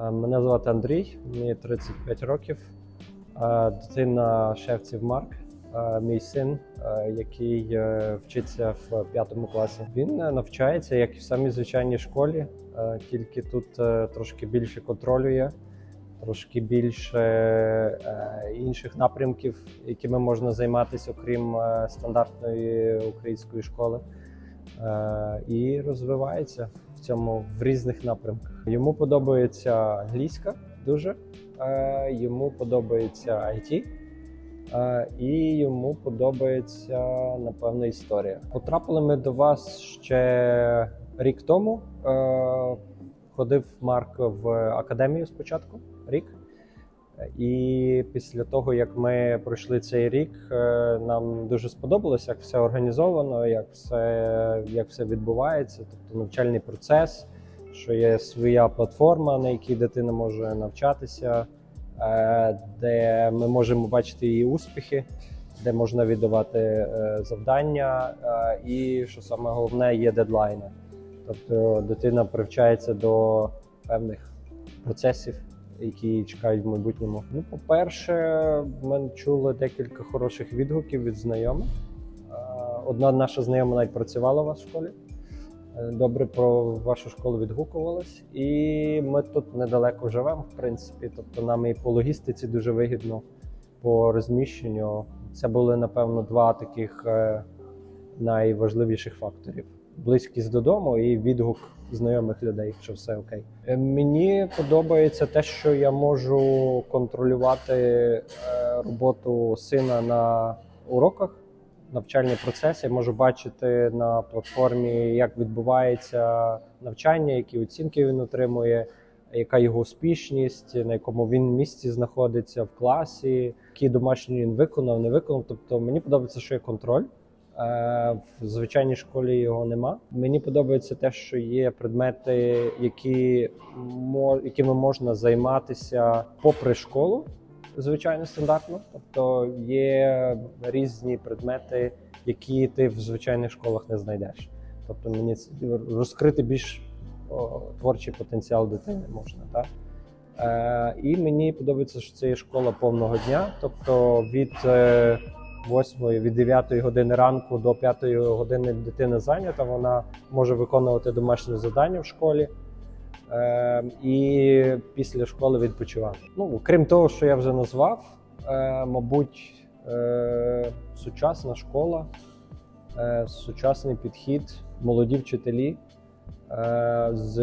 Е, Мене звати Андрій, мені 35 років. Е, Дитина шевців Марк, е, мій син, який вчиться в п'ятому класі. Він навчається, як і в самій звичайній школі, тільки тут трошки більше контролю є, трошки більше інших напрямків, якими можна займатися, окрім стандартної української школи. Е, і розвивається в цьому в різних напрямках. Йому подобається англійська дуже, е, йому подобається IT, е, і йому подобається напевно історія. Потрапили ми до вас ще рік тому. Ходив Марк в академію спочатку рік. І після того, як ми пройшли цей рік, е, нам дуже сподобалось, як все організовано, як все, як все відбувається, тобто навчальний процес, що є своя платформа, на якій дитина може навчатися, е, де ми можемо бачити її успіхи, де можна віддавати е, завдання, і що саме головне, є дедлайни. Тобто дитина привчається до певних процесів які чекають в майбутньому. Ну, по-перше, ми чули декілька хороших відгуків від знайомих. Одна наша знайома навіть працювала у вас в школі. Е, Добре про вашу школу відгукувалась. І ми тут недалеко живемо, в принципі. Тобто нам і по логістиці дуже вигідно по розміщенню. Це були, напевно, два таких е, найважливіших факторів: близькість додому і відгук знайомих людей, що все окей. Е, Мені подобається те, що я можу контролювати е, роботу сина на уроках, навчальний процес. Я можу бачити на платформі, як відбувається навчання, які оцінки він отримує, яка його успішність, на якому він місці знаходиться в класі, які домашні він виконав, не виконав. Тобто мені подобається, що є контроль. Е, В звичайній школі його нема. Мені подобається те, що є предмети, які якими можна займатися попри школу, звичайно, стандартно. Тобто є різні предмети, які ти в звичайних школах не знайдеш. Тобто мені розкрити більш творчий потенціал дитини можна, так? Е, і мені подобається, що це є школа повного дня, тобто від е, 8, від 9 години ранку до 5 години дитина зайнята, вона може виконувати домашні завдання в школі. Е, і після школи відпочивати. Ну, крім того, що я вже назвав, е, мабуть, е, сучасна школа, е, сучасний підхід, молоді вчителі е, з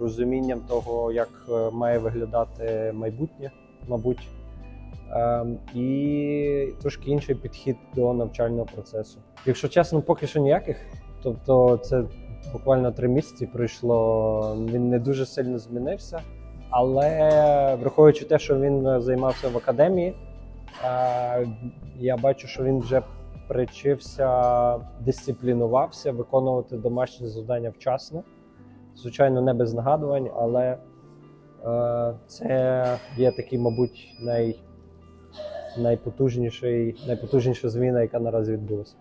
розумінням того, як е, має виглядати майбутнє, мабуть. Ем, і трошки інший підхід до навчального процесу. Якщо чесно, поки що ніяких. Тобто, це буквально три місяці пройшло. Він не дуже сильно змінився. Але враховуючи те, що він е, займався в академії, е, я бачу, що він вже причився, дисциплінувався, виконувати домашні завдання вчасно. Звичайно, не без нагадувань, але е, це є такий, мабуть, най, найпотужніший, найпотужніша зміна, яка наразі відбулася.